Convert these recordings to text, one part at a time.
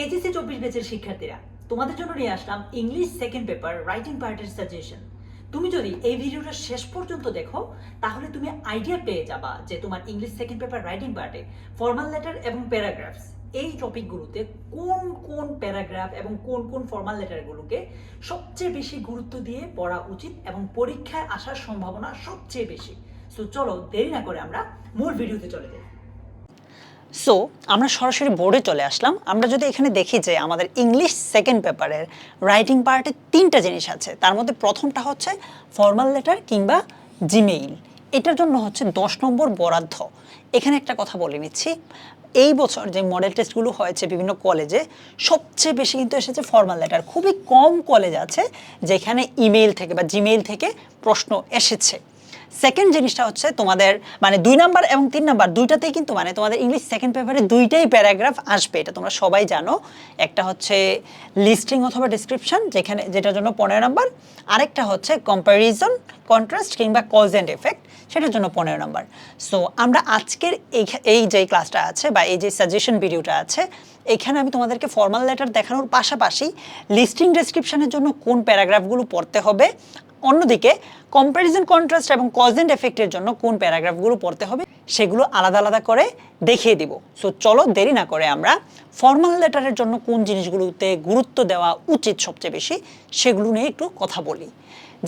HSC চব্বিশ ব্যাচের শিক্ষার্থীরা, তোমাদের জন্য নিয়ে আসলাম ইংলিশ সেকেন্ড পেপার রাইটিং পার্টের সাজেশন তুমি যদি এই ভিডিওটা শেষ পর্যন্ত দেখো, তাহলে তুমি আইডিয়া পেয়ে যাবা যে তোমার ইংলিশ সেকেন্ড পেপার রাইটিং পার্টে ফর্মাল লেটার এবং প্যারাগ্রাফস এই টপিকগুলোতে কোন কোন প্যারাগ্রাফ এবং কোন কোন ফর্মাল লেটারগুলোকে সবচেয়ে বেশি গুরুত্ব দিয়ে পড়া উচিত এবং পরীক্ষায় আসার সম্ভাবনা সবচেয়ে বেশি। সো চলো দেরি না করে আমরা মূল ভিডিওতে চলে যাই। সো আমরা সরাসরি বোর্ডে চলে আসলাম। আমরা যদি এখানে দেখি যে আমাদের ইংলিশ সেকেন্ড পেপারের রাইটিং পার্টে তিনটা জিনিস আছে। তার মধ্যে প্রথমটা হচ্ছে ফর্মাল লেটার কিংবা জিমেইল এটার জন্য হচ্ছে দশ নম্বর বরাদ্দ। এখানে একটা কথা বলে নিচ্ছি। এই বছর যে মডেল টেস্টগুলো হয়েছে বিভিন্ন কলেজে সবচেয়ে বেশি কিন্তু এসেছে ফর্মাল লেটার খুবই কম কলেজ আছে যেখানে ইমেইল থেকে বা জিমেইল থেকে প্রশ্ন এসেছে। সেকেন্ড জিনিসটা হচ্ছে তোমাদের মানে দুই নাম্বার এবং তিন নাম্বার দুইটাতেই কিন্তু মানে তোমাদের ইংলিশ সেকেন্ড পেপারে দুইটাই প্যারাগ্রাফ আসবে, এটা তোমরা সবাই জানো। একটা হচ্ছে লিস্টিং অথবা ডিসক্রিপশন যেখানে যেটার জন্য পনেরো নাম্বার। আরেকটা হচ্ছে কম্প্যারিজন কন্ট্রাস্ট কিংবা কজ অ্যান্ড এফেক্ট সেটার জন্য পনেরো নাম্বার। সো আমরা আজকের এই এই যে ক্লাসটা আছে বা এই যে সাজেশন ভিডিওটা আছে, এখানে আমি তোমাদেরকে ফর্মাল লেটার দেখানোর পাশাপাশি লিস্টিং ডেসক্রিপশনের জন্য কোন প্যারাগ্রাফগুলো পড়তে হবে অন্যদিকে কম্প্যারিজন কন্ট্রাস্ট এবং কজ অ্যান্ড এফেক্টের জন্য কোন প্যারাগ্রাফগুলো পড়তে হবে সেগুলো আলাদা আলাদা করে দেখিয়ে দিব। সো চলো দেরি না করে আমরা ফর্মাল লেটারের জন্য কোন জিনিসগুলোতে গুরুত্ব দেওয়া উচিত সবচেয়ে বেশি সেগুলো নিয়ে একটু কথা বলি।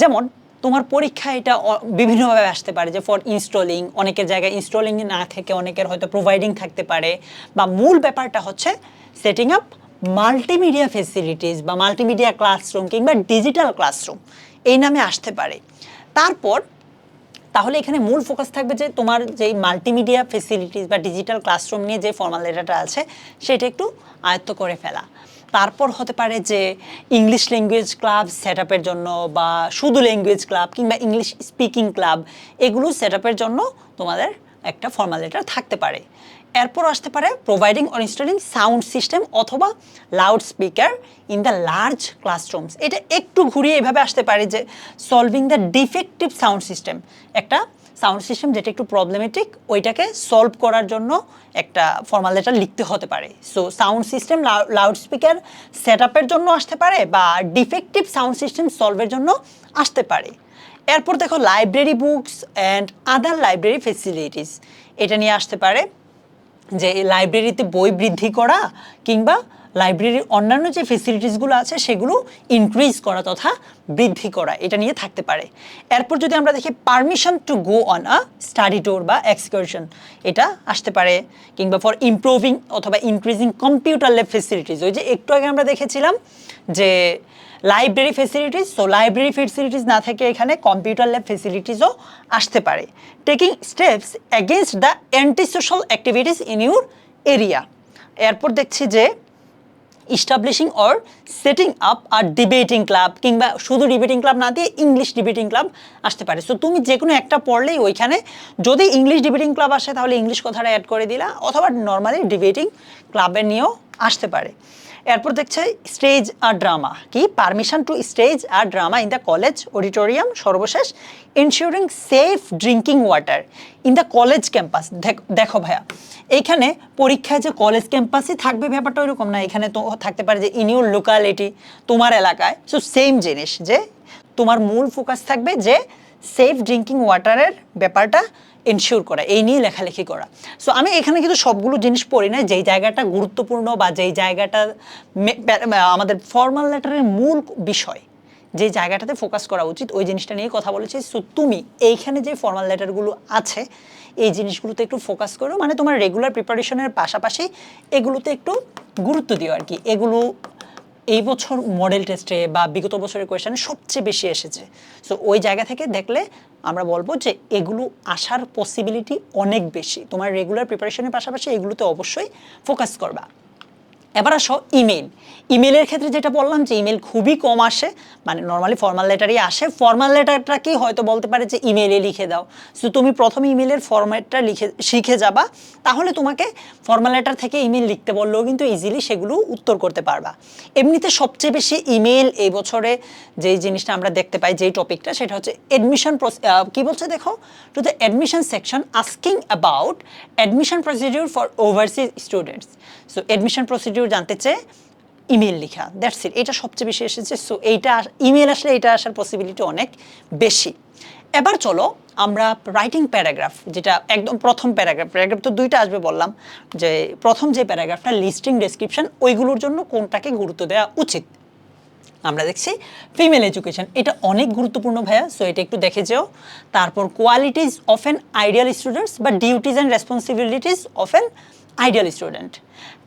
যেমন, তোমার পরীক্ষা এটা বিভিন্নভাবে আসতে পারে যে ফর ইনস্টলিং অনেকের জায়গায় ইনস্টলিং না থেকে অনেকের হয়তো প্রোভাইডিং থাকতে পারে বা মূল ব্যাপারটা হচ্ছে সেটিং আপ মাল্টিমিডিয়া ফেসিলিটিস বা মাল্টিমিডিয়া ক্লাসরুম কিংবা ডিজিটাল ক্লাসরুম এই নামে আসতে পারে। তারপর, তাহলে এখানে মূল ফোকাস থাকবে যে তোমার যেই মাল্টিমিডিয়া ফেসিলিটিস বা ডিজিটাল ক্লাসরুম নিয়ে যে ফর্মাল লেটারটা আছে, সেটা একটু আয়ত্ত করে ফেলা। তারপর হতে পারে যে ইংলিশ ল্যাঙ্গুয়েজ ক্লাব সেট জন্য বা শুধু ল্যাঙ্গুয়েজ ক্লাব কিংবা ইংলিশ স্পিকিং ক্লাব এগুলো সেট জন্য তোমাদের একটা ফর্মাল লেটার থাকতে পারে। এরপর আসতে পারে providing or installing sound system অথবা loud speaker in the large classrooms এটা একটু ঘুরিয়ে এভাবে আসতে পারে যে solving the defective sound system একটা সাউন্ড সিস্টেম যেটা একটু প্রবলেমেটিক ওইটাকে সলভ করার জন্য একটা ফর্মাল লেটার লিখতে হতে পারে। So sound system loud speaker set জন্য আসতে পারে বা ডিফেক্টিভ সাউন্ড সিস্টেম সলভের জন্য আসতে পারে। এরপর দেখো library books and other library facilities এটা নিয়ে আসতে পারে যে লাইব্রেরিতে বই বৃদ্ধি করা কিংবা লাইব্রেরির অন্যান্য যে ফেসিলিটিসগুলো আছে সেগুলো ইনক্রিজ করা তথা বৃদ্ধি করা, এটা নিয়ে থাকতে পারে। এরপর যদি আমরা দেখি permission to go on a study tour বা এক্সকারশন এটা আসতে পারে। কিংবা ফর ইমপ্রুভিং অথবা ইনক্রিজিং কম্পিউটার ল্যাব ফেসিলিটিস ওই যে একটু আগে আমরা দেখেছিলাম যে library facilities so library facilities না থেকে এখানে কম্পিউটার ল্যাব ফেসিলিটিসও আসতে পারে। Taking steps against the anti social activities in your area এরপর দেখছি যে establishing or setting up a debating club কিংবা শুধু ডিবেটিং ক্লাব না দিয়ে ইংলিশ ডিবেটিং ক্লাব আসতে পারে। সো তুমি যে কোনো একটা পড়লেই ওইখানে যদি ইংলিশ ডিবেটিং ক্লাব আসে, তাহলে ইংলিশ কথাটা অ্যাড করে দিলা, অথবা নর্মালি ডিবেটিং ক্লাবের নিয়েও আসতে পারে। এরপর দেখছে স্টেজ আর ড্রামা। কি? Permission to stage a drama in the college auditorium সর্বশেষ ensuring safe drinking water in the college campus দেখো ভাইয়া, এইখানে পরীক্ষায় যে কলেজ ক্যাম্পাসই থাকবে ব্যাপারটা ওইরকম না। এখানে তো থাকতে পারে যে ইন ইউর লোকালিটি তোমার এলাকায়। সো সেম জিনিস যে তোমার মূল ফোকাস থাকবে যে সেফ ড্রিঙ্কিং ওয়াটারের ব্যাপারটা এনশিওর করা, এই নিয়ে লেখালেখি করা। সো আমি এখানে কিন্তু সবগুলো জিনিস পড়ি না, যেই জায়গাটা গুরুত্বপূর্ণ বা যেই জায়গাটা আমাদের ফর্মাল লেটারের মূল বিষয়, যে জায়গাটাতে ফোকাস করা উচিত, ওই জিনিসটা নিয়ে কথা বলেছি। সো তুমি এইখানে যে ফর্মাল লেটারগুলো আছে, এই জিনিসগুলোতে একটু ফোকাস করো মানে তোমার রেগুলার প্রিপারেশনের পাশাপাশি এগুলোতে একটু গুরুত্ব দিও আর কি। এগুলো এই বছর মডেল টেস্টে বা বিগত বছরের কোয়েশনে সবচেয়ে বেশি এসেছে। সো ওই জায়গা থেকে দেখলে আমরা বলব যে এগুলো আসার পসিবিলিটি অনেক বেশি। তোমার রেগুলার প্রিপারেশনের পাশাপাশি এগুলোতে অবশ্যই ফোকাস করবা। এবার আসো ইমেল ইমেলের ক্ষেত্রে যেটা বললাম যে ইমেল খুবই কম আসে মানে নর্মালি ফর্মাল লেটারই আসে। ফর্মাল লেটারটাকেই হয়তো বলতে পারে যে ইমেলে লিখে দাও। সো তুমি প্রথমে ইমেলের ফর্ম্যাটটা লিখে, শিখে যাবা, তাহলে তোমাকে ফর্মাল লেটার থেকে ইমেল লিখতে বললেও কিন্তু ইজিলি সেগুলো উত্তর করতে পারবা। এমনিতে সবচেয়ে বেশি ইমেল এই বছরে যেই জিনিসটা আমরা দেখতে পাই, যেই টপিকটা সেটা হচ্ছে এডমিশন কি বলছে দেখো? To the admission section asking about admission procedure for overseas students so admission procedure কেউ জানতে চেয়ে ইমেল লেখা দ্যাটস ইট এটা সবচেয়ে বেশি এসেছে সো এইটা ইমেল আসলে এটা আসার পসিবিলিটি অনেক বেশি। এবার চলো আমরা রাইটিং প্যারাগ্রাফ যেটা একদম প্রথম প্যারাগ্রাফ প্যারাগ্রাফ তো দুইটা আসবে বললাম, যে প্রথম যে প্যারাগ্রাফটা লিস্টিং ডেসক্রিপশন ওইগুলোর জন্য কোনটাকে গুরুত্ব দেওয়া উচিত? আমরা দেখছি ফিমেল এডুকেশন এটা অনেক গুরুত্বপূর্ণ ভাইয়া সো এটা একটু দেখে যেও। তারপর qualities of an ideal students বা duties and responsibilities of an ideal student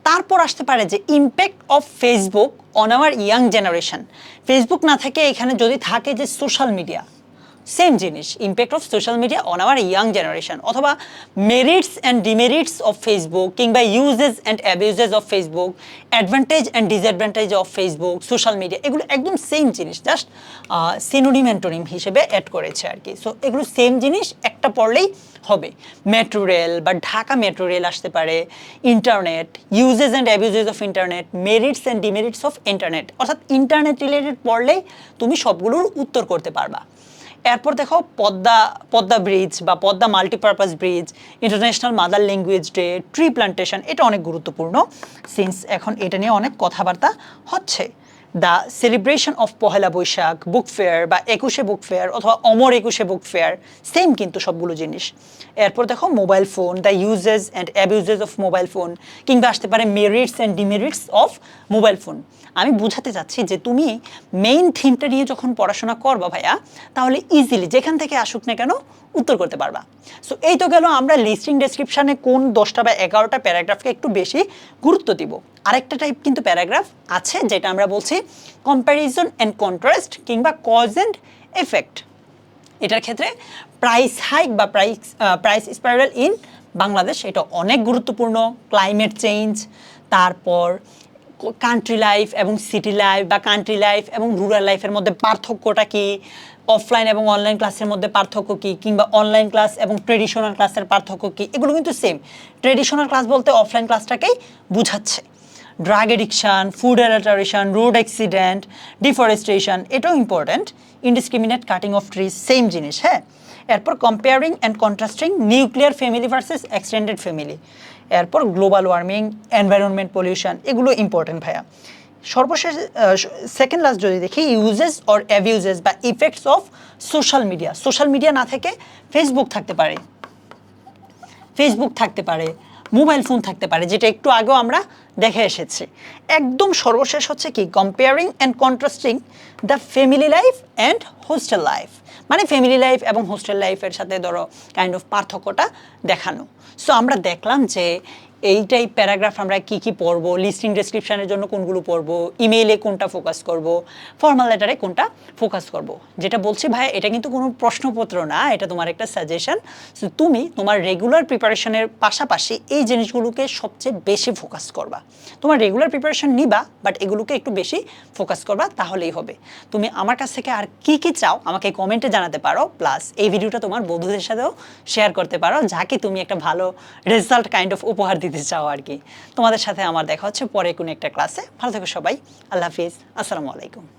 তারপর আসতে পারে যে impact of Facebook on our young generation Facebook না থাকে এখানে যদি থাকে যে সোশ্যাল মিডিয়া সেম জিনিস impact of social media on our young generation অথবা merits and demerits of Facebook কিংবা uses and abuses of Facebook advantage and disadvantage of Facebook social media এগুলো একদম সেম জিনিস জাস্ট সিনোনিম অ্যান্টোনিম হিসেবে add করেছে আর কি। সো এগুলো সেম জিনিস, একটা পড়লেই হবে। মেট্রো রেল বা ঢাকা মেট্রো রেল আসতে পারে internet uses and abuses of internet merits and demerits of internet অর্থাৎ ইন্টারনেট রিলেটেড পড়লেই তুমি সবগুলোর উত্তর করতে পারবা। এরপর দেখো পদ্মা পদ্মা ব্রিজ বা Padma multipurpose bridge international mother language day tree plantation এটা অনেক গুরুত্বপূর্ণ সিন্স এখন এটা নিয়ে অনেক কথাবার্তা হচ্ছে। The celebration of Pohela Boishakh, book fair বা একুশে বুক ফেয়ার অথবা অমর একুশে বুক ফেয়ার সেম কিন্তু সবগুলো জিনিস। এরপর দেখো mobile phone the uses and abuses of mobile phone কিংবা আসতে পারে merits and demerits of mobile phone আমি বোঝাতে চাচ্ছি যে তুমি মেইন থিমটা নিয়ে যখন পড়াশোনা করবা ভাইয়া, তাহলে ইজিলি যেখান থেকে আসুক না কেন উত্তর করতে পারবা। সো এই তো গেল আমরা লিস্টিং ডেসক্রিপশানে কোন দশটা বা এগারোটা প্যারাগ্রাফকে একটু বেশি গুরুত্ব দিব। আরেকটা টাইপ কিন্তু প্যারাগ্রাফ আছে যেটা আমরা বলছি কম্প্যারিজন অ্যান্ড কন্ট্রাস্ট কিংবা কজ অ্যান্ড এফেক্ট এটার ক্ষেত্রে প্রাইস হাইক বা price price spiral in Bangladesh, এটা অনেক গুরুত্বপূর্ণ। ক্লাইমেট চেঞ্জ তারপর কান্ট্রি লাইফ এবং সিটি লাইফ বা কান্ট্রি লাইফ এবং রুরাল লাইফের মধ্যে পার্থক্যটা কি? অফলাইন এবং অনলাইন ক্লাসের মধ্যে পার্থক্য কি? কিংবা অনলাইন ক্লাস এবং ট্রেডিশনাল ক্লাসের পার্থক্য কি? এগুলো কিন্তু সেম ট্রেডিশনাল ক্লাস বলতে অফলাইন ক্লাসটাকেই বুঝাচ্ছে। Drug addiction food adulteration road accident deforestation এটাও important indiscriminate cutting of trees same জিনিস হ্যাঁ? এরপর comparing and contrasting nuclear family versus extended family এরপর গ্লোবাল ওয়ার্মিং এনভায়রনমেন্ট পলিউশন এগুলো ইম্পর্টেন্ট ভাইয়া। সর্বশেষ সেকেন্ড লাস্ট যদি দেখি ইউজেস অর অ্যাবিউজেস বা effects of social media social media না থেকে ফেসবুক থাকতে পারে। ফেসবুক থাকতে পারে। মোবাইল ফোন থাকতে পারে, যেটা একটু আগেও আমরা দেখে এসেছি। একদম সর্বশেষ হচ্ছে কি? Comparing and contrasting the family life and hostel life মানে ফ্যামিলি লাইফ এবং হোস্টেল লাইফের সাথে ধরো কাইন্ড অফ পার্থক্যটা দেখানো। সো আমরা দেখলাম যে এইটাই প্যারাগ্রাফ আমরা কি কি পড়ব লিস্টিং ডেসক্রিপশনের জন্য কোনগুলো পড়ব ইমেইলে কোনটা ফোকাস করব ফর্মাল লেটারে কোনটা ফোকাস করব। যেটা বলছি ভাই, এটা কিন্তু কোনো প্রশ্নপত্র না, এটা তোমার একটা সাজেশন তুমি তোমার রেগুলার প্রিপারেশনের পাশাপাশি এই জিনিসগুলোকে সবচেয়ে বেশি ফোকাস করবা। তোমার রেগুলার প্রিপারেশন নিবা বাট এগুলোকে একটু বেশি ফোকাস করবা, তাহলেই হবে। তুমি আমার কাছ থেকে আর কি কি চাও, আমাকে কমেন্টে জানাতে পারো প্লাস এই ভিডিওটা তোমার বন্ধুদের সাথেও শেয়ার করতে পারো, যাকে তুমি একটা ভালো রেজাল্ট কাইন্ড অফ উপহার দিতে চাও আর কি। তোমাদের সাথে আমার দেখা হচ্ছে পরে কোনো একটা ক্লাসে ভালো থাকো সবাই। আল্লাহ হাফিজ। আসসালামু আলাইকুম।